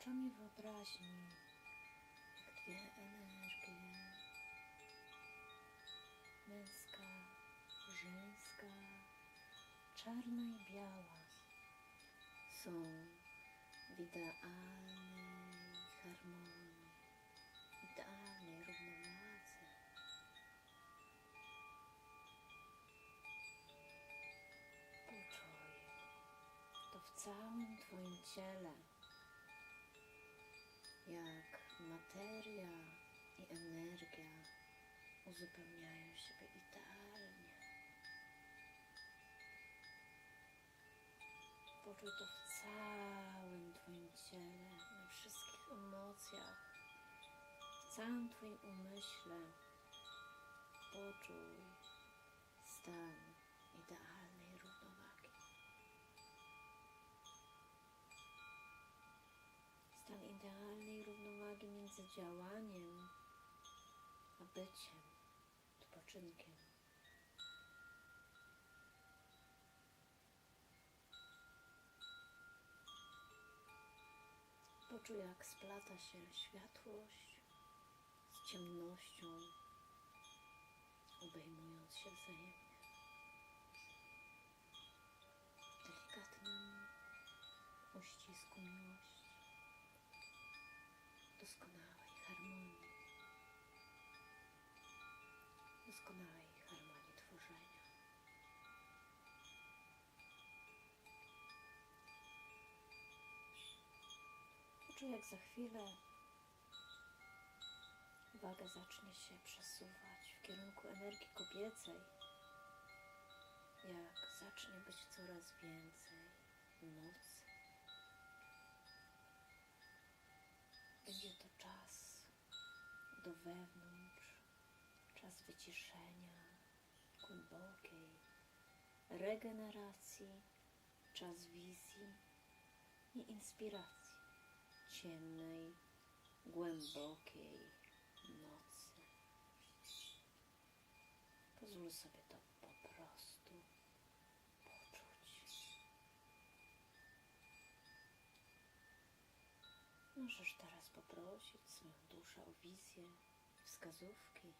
oczami wyobraźni, jak dwie energie, męska, żeńska, czarna i biała, są w idealnej harmonii, idealnej równowadze. Poczuj to w całym Twoim ciele, jak materia i energia uzupełniają siebie idealnie. Poczuj to w całym Twoim ciele, na wszystkich emocjach, w całym Twoim umyśle. Poczuj stan idealnej równowagi. Stan równowagi między działaniem a byciem, odpoczynkiem. Poczuj, jak splata się światłość z ciemnością, obejmując się wzajemnie. Delikatnym uścisku miłości, doskonałej harmonii, doskonałej harmonii tworzenia. Poczuj, jak za chwilę uwaga zacznie się przesuwać w kierunku energii kobiecej, jak zacznie być coraz więcej nocy. Do wewnątrz, czas wyciszenia, głębokiej regeneracji, czas wizji i inspiracji ciemnej, głębokiej nocy. Pozwól sobie to po prostu poczuć. Możesz duszę o wizję, wskazówki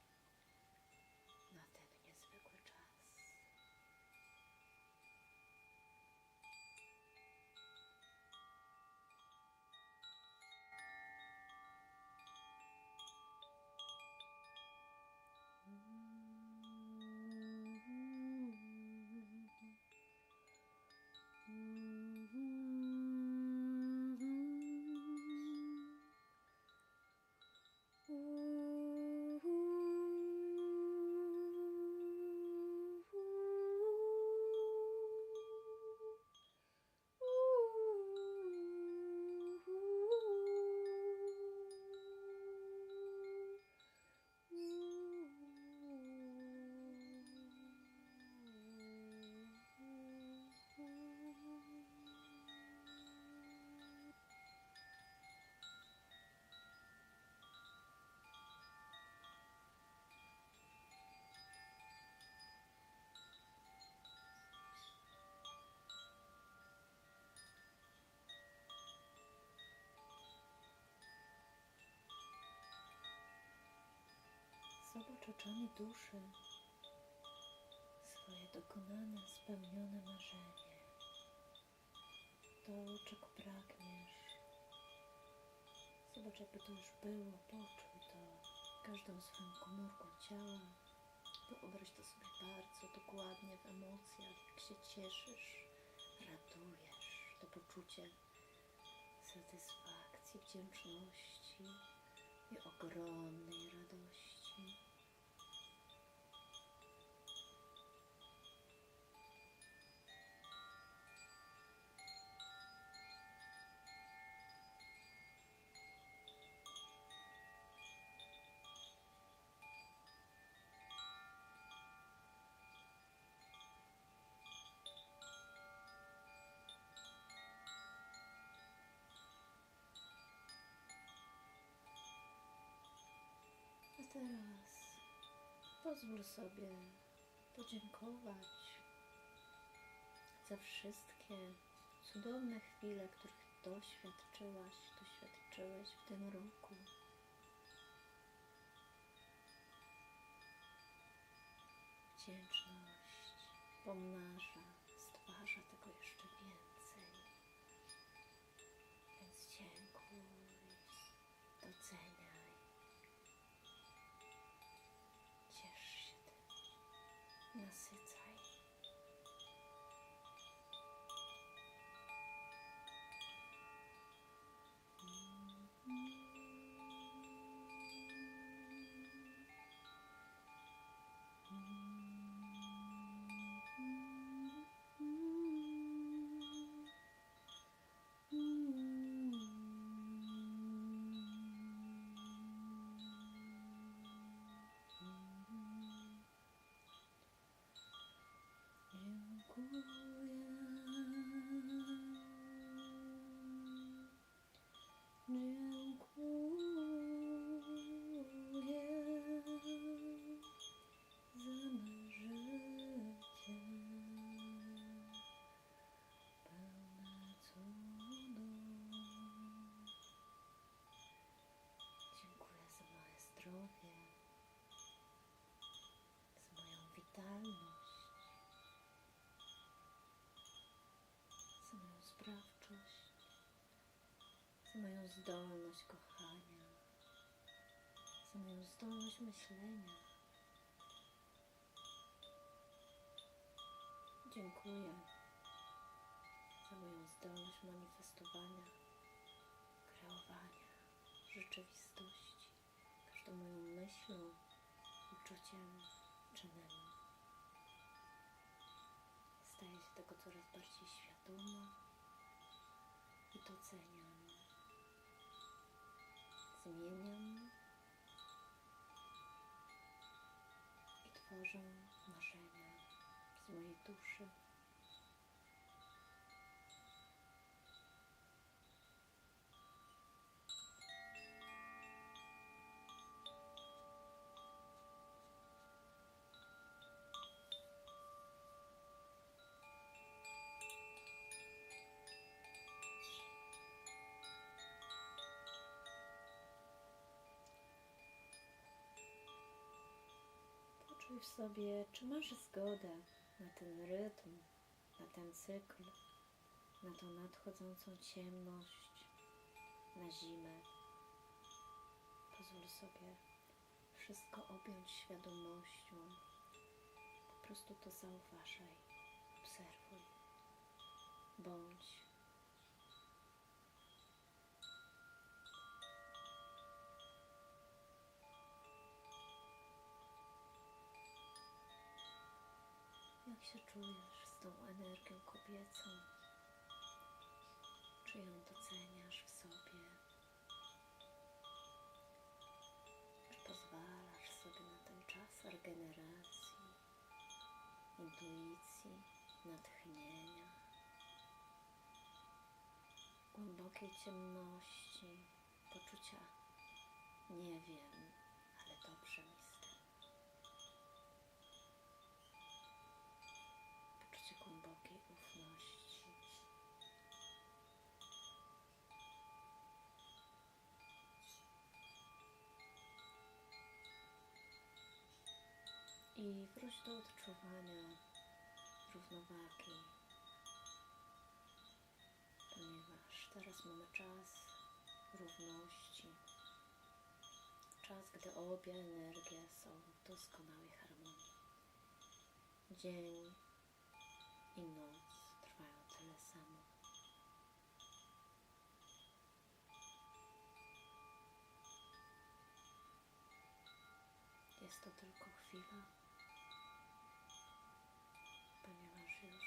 oczami duszy swoje dokonane, spełnione marzenie. To, czego pragniesz. Zobacz, jakby to już było. Poczuj to każdą swoją komórką ciała. Wyobraź to sobie bardzo dokładnie w emocjach, jak się cieszysz, radujesz. To poczucie satysfakcji, wdzięczności i ogromnej radości. Teraz pozwól sobie podziękować za wszystkie cudowne chwile, których doświadczyłaś, doświadczyłeś w tym roku. Wdzięczność pomnaża, stwarza tego jeszcze więcej. Moją zdolność kochania, za moją zdolność myślenia. Dziękuję za moją zdolność manifestowania, kreowania rzeczywistości, każdą moją myślą, uczuciem, czynem. Staję się tego coraz bardziej świadoma i doceniam. Zmieniam i tworzę marzenia z mojej duszy. W sobie, czy masz zgodę na ten rytm, na ten cykl, na tą nadchodzącą ciemność, na zimę. Pozwól sobie wszystko objąć świadomością. Po prostu to zauważaj, obserwuj, bądź. Jak się czujesz z tą energią kobiecą? Czy ją doceniasz w sobie? Czy pozwalasz sobie na ten czas regeneracji, intuicji, natchnienia, głębokiej ciemności, poczucia nie wiem, ale dobrze mi I wróć do odczuwania równowagi, ponieważ teraz mamy czas równości. Czas, gdy obie energie są w doskonałej harmonii. Dzień i noc trwają tyle samo. Jest to tylko chwila, ponieważ już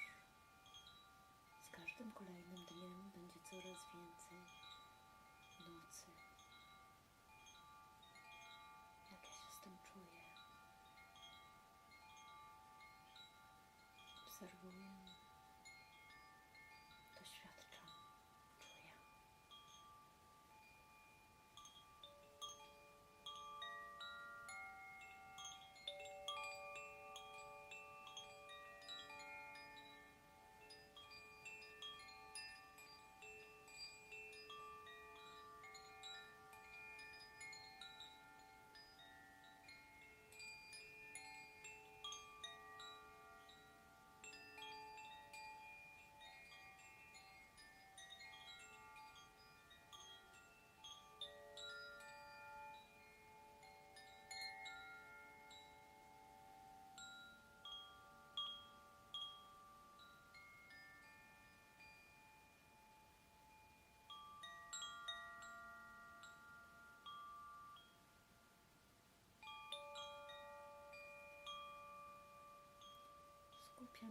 z każdym kolejnym dniem będzie coraz więcej nocy. Jak ja się z tym czuję? Obserwuję,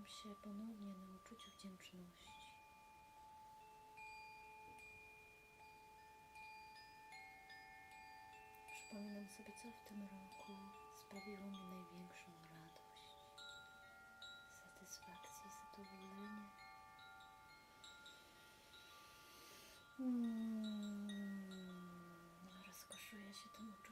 Skupiam się ponownie na uczuciu wdzięczności. Przypominam sobie, co w tym roku sprawiło mi największą radość, satysfakcję, zadowolenie. Mm, rozkoszuję się tym uczuciem.